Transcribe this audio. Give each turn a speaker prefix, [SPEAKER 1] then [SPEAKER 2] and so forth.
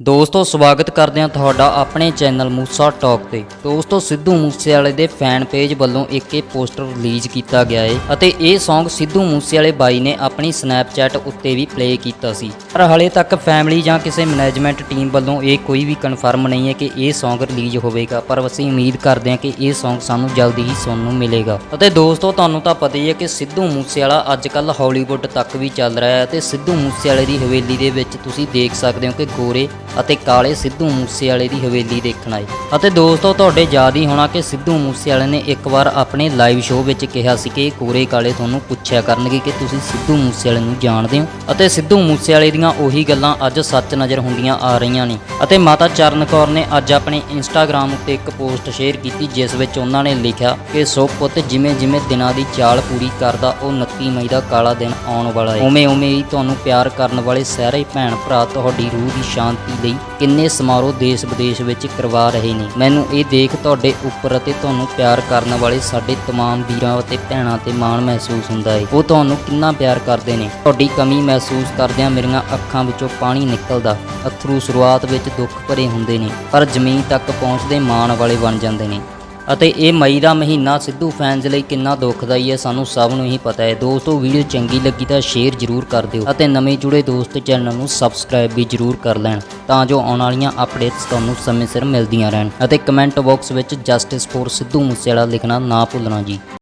[SPEAKER 1] ਦੋਸਤੋ, ਸਵਾਗਤ ਕਰਦੇ ਹਾਂ ਤੁਹਾਡਾ ਆਪਣੇ ਚੈਨਲ ਮੂਸਾ ਟਾਕ ਤੇ। ਦੋਸਤੋ, ਸਿੱਧੂ ਮੂਸੇਵਾਲੇ ਦੇ ਫੈਨ ਪੇਜ ਵੱਲੋਂ ਇੱਕ ਇਹ ਪੋਸਟਰ ਰਿਲੀਜ਼ ਕੀਤਾ ਗਿਆ ਹੈ ਅਤੇ ਇਹ Song ਸਿੱਧੂ ਮੂਸੇਵਾਲੇ ਬਾਈ ਨੇ ਆਪਣੀ ਸਨੈਪਚੈਟ ਉੱਤੇ ਵੀ ਪਲੇ ਕੀਤਾ ਸੀ। ਪਰ ਹਲੇ ਤੱਕ ਫੈਮਿਲੀ ਜਾਂ ਕਿਸੇ ਮੈਨੇਜਮੈਂਟ ਟੀਮ ਵੱਲੋਂ ਇਹ ਕੋਈ ਵੀ ਕਨਫਰਮ ਨਹੀਂ ਹੈ ਕਿ ਇਹ Song ਰਿਲੀਜ਼ ਹੋਵੇਗਾ। ਪਰ ਅਸੀਂ ਉਮੀਦ ਕਰਦੇ ਹਾਂ ਕਿ ਇਹ Song ਸਾਨੂੰ ਜਲਦੀ ਹੀ ਸੁਣਨ ਨੂੰ ਮਿਲੇਗਾ। ਅਤੇ ਦੋਸਤੋ, ਤੁਹਾਨੂੰ ਤਾਂ ਪਤਾ ਹੀ ਹੈ ਕਿ ਸਿੱਧੂ ਮੂਸੇਵਾਲਾ ਅੱਜ ਕੱਲ ਹਾਲੀਵੁੱਡ ਤੱਕ ਵੀ ਚੱਲ ਰਿਹਾ ਹੈ ਅਤੇ ਸਿੱਧੂ ਮੂਸੇਵਾਲੇ ਦੀ ਹਵੇਲੀ ਦੇ ਵਿੱਚ ਤੁਸੀਂ ਦੇਖ ਸਕਦੇ ਹੋ ਕਿ ਗੋਰੇ ਅਤੇ ਕਾਲੇ ਸਿੱਧੂ ਮੂਸੇਵਾਲੇ ਦੀ ਹਵੇਲੀ ਦੇਖਣ ਆਏ। ਅਤੇ ਦੋਸਤੋ, ਤੁਹਾਡੇ ਯਾਦ ਹੀ ਹੋਣਾ ਕਿ ਸਿੱਧੂ ਮੂਸੇਵਾਲੇ ਨੇ ਇੱਕ ਵਾਰ ਆਪਣੇ ਲਾਈਵ ਸ਼ੋਅ ਵਿੱਚ ਕਿਹਾ ਸੀ ਕਿ ਗੋਰੇ ਕਾਲੇ ਤੁਹਾਨੂੰ ਪੁੱਛਿਆ ਕਰਨਗੇ ਕਿ ਤੁਸੀਂ ਸਿੱਧੂ ਮੂਸੇਵਾਲੇ ਨੂੰ ਜਾਣਦੇ ਹੋ। ਅਤੇ ਸਿੱਧੂ ਮੂਸੇਵਾਲੇ ਦੀਆਂ ਉਹੀ ਗੱਲਾਂ ਅੱਜ ਸੱਚ ਨਜ਼ਰ ਹੁੰਦੀਆਂ ਆ ਰਹੀਆਂ ਨੇ। ਅਤੇ ਮਾਤਾ ਚਰਨ ਕੌਰ ਨੇ ਅੱਜ ਆਪਣੇ ਇੰਸਟਾਗ੍ਰam ਉੱਤੇ ਇੱਕ ਪੋਸਟ ਸ਼ੇਅਰ ਕੀਤੀ, ਜਿਸ ਵਿੱਚ ਉਹਨਾਂ ਨੇ ਲਿਖਿਆ ਕਿ ਸੋ ਪੁੱਤ, ਜਿਵੇਂ ਜਿਵੇਂ ਦਿਨਾਂ ਦੀ ਚਾਲ ਪੂਰੀ ਕਰਦਾ, ਉਹ 29 ਮਈ ਦਾ ਕਾਲਾ ਦਿਨ ਆਉਣ ਵਾਲਾ ਹੈ ਉਵੇਂ ਉਵੇਂ ਹੀ ਤੁਹਾਨੂੰ ਪਿਆਰ ਕਰਨ ਵਾਲੇ ਸਾਰੇ ਭੈਣ ਭਰਾ, ਤੁਹਾਡੀ ਰੂਹ ਦੀ ਸ਼ਾਂਤੀ ਲਈ ਕਿੰਨੇ ਸਮਾਰੋਹ ਦੇਸ਼ ਵਿਦੇਸ਼ ਵਿੱਚ ਕਰਵਾ ਰਹੇ ਨੇ ਮੈਨੂੰ ਇਹ ਦੇਖ ਤੁਹਾਡੇ ਉੱਪਰ ਅਤੇ ਤੁਹਾਨੂੰ ਪਿਆਰ ਕਰਨ ਵਾਲੇ ਸਾਡੇ तमाम ਵੀਰਾਂ ਅਤੇ ਭੈਣਾਂ ਤੇ ਮਾਣ ਮਹਿਸੂਸ ਹੁੰਦਾ ਹੈ ਉਹ ਤੁਹਾਨੂੰ ਕਿੰਨਾ ਪਿਆਰ ਕਰਦੇ ਨੇ ਤੁਹਾਡੀ ਕਮੀ ਮਹਿਸੂਸ ਕਰਦਿਆਂ ਮੇਰੀਆਂ ਅੱਖਾਂ ਵਿੱਚੋਂ ਪਾਣੀ ਨਿਕਲਦਾ ਅਥਰੂ ਸ਼ੁਰੂਆਤ ਵਿੱਚ ਦੁੱਖ ਭਰੇ ਹੁੰਦੇ ਨੇ ਪਰ ਜ਼ਮੀਨ ਤੱਕ ਪਹੁੰਚਦੇ ਮਾਣ ਵਾਲੇ ਬਣ ਜਾਂਦੇ ਨੇ ਅਤੇ ਇਹ ਮਈ ਦਾ ਮਹੀਨਾ ਸਿੱਧੂ ਫੈਨਸ ਲਈ ਕਿੰਨਾ ਦੁਖਦਾਈ ਹੈ, ਸਾਨੂੰ ਸਭ ਨੂੰ ਹੀ ਪਤਾ ਹੈ। ਦੋਸਤੋ ਵੀਡੀਓ ਚੰਗੀ ਲੱਗੀ ਤਾਂ ਸ਼ੇਅਰ ਜ਼ਰੂਰ ਕਰ ਦਿਓ ਅਤੇ ਨਵੇਂ ਜੁੜੇ ਦੋਸਤ ਚੈਨਲ ਨੂੰ ਸਬਸਕ੍ਰਾਈਬ ਵੀ ਜ਼ਰੂਰ ਕਰ ਲੈਣ ਤਾਂ ਜੋ ਆਉਣ ਵਾਲੀਆਂ ਅਪਡੇਟਸ ਤੁਹਾਨੂੰ ਸਮੇਂ ਸਿਰ ਮਿਲਦੀਆਂ ਰਹਿਣ ਅਤੇ ਕਮੈਂਟ ਬਾਕਸ ਵਿੱਚ ਜਸਟਿਸ ਫੋਰ ਸਿੱਧੂ ਮੂਸੇਵਾਲਾ ਲਿਖਣਾ ਨਾ ਭੁੱਲਣਾ ਜੀ।